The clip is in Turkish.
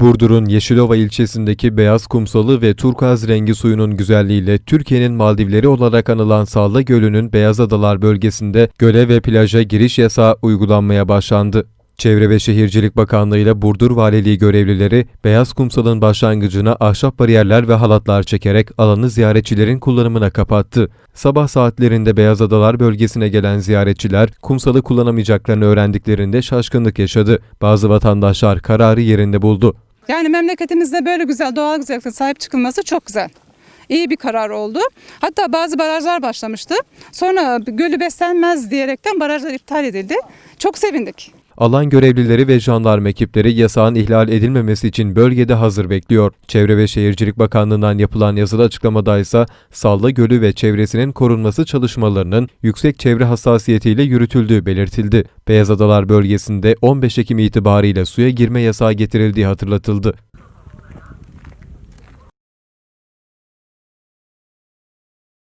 Burdur'un Yeşilova ilçesindeki beyaz kumsalı ve turkuaz rengi suyunun güzelliğiyle Türkiye'nin Maldivleri olarak anılan Sallı Gölü'nün Beyaz Adalar bölgesinde göle ve plaja giriş yasağı uygulanmaya başlandı. Çevre ve Şehircilik Bakanlığı ile Burdur Valiliği görevlileri Beyaz Kumsal'ın başlangıcına ahşap bariyerler ve halatlar çekerek alanı ziyaretçilerin kullanımına kapattı. Sabah saatlerinde Beyaz Adalar bölgesine gelen ziyaretçiler kumsalı kullanamayacaklarını öğrendiklerinde şaşkınlık yaşadı. Bazı vatandaşlar kararı yerinde buldu. Yani memleketimizde böyle güzel doğal güzelliklere sahip çıkılması çok güzel. İyi bir karar oldu. Hatta bazı barajlar başlamıştı. Sonra gölü beslenmez diyerekten barajlar iptal edildi. Çok sevindik. Alan görevlileri ve jandarma ekipleri yasağın ihlal edilmemesi için bölgede hazır bekliyor. Çevre ve Şehircilik Bakanlığı'ndan yapılan yazılı açıklamada ise Sallı Gölü ve çevresinin korunması çalışmalarının yüksek çevre hassasiyetiyle yürütüldüğü belirtildi. Beyaz Adalar bölgesinde 15 Ekim itibariyle suya girme yasağı getirildiği hatırlatıldı.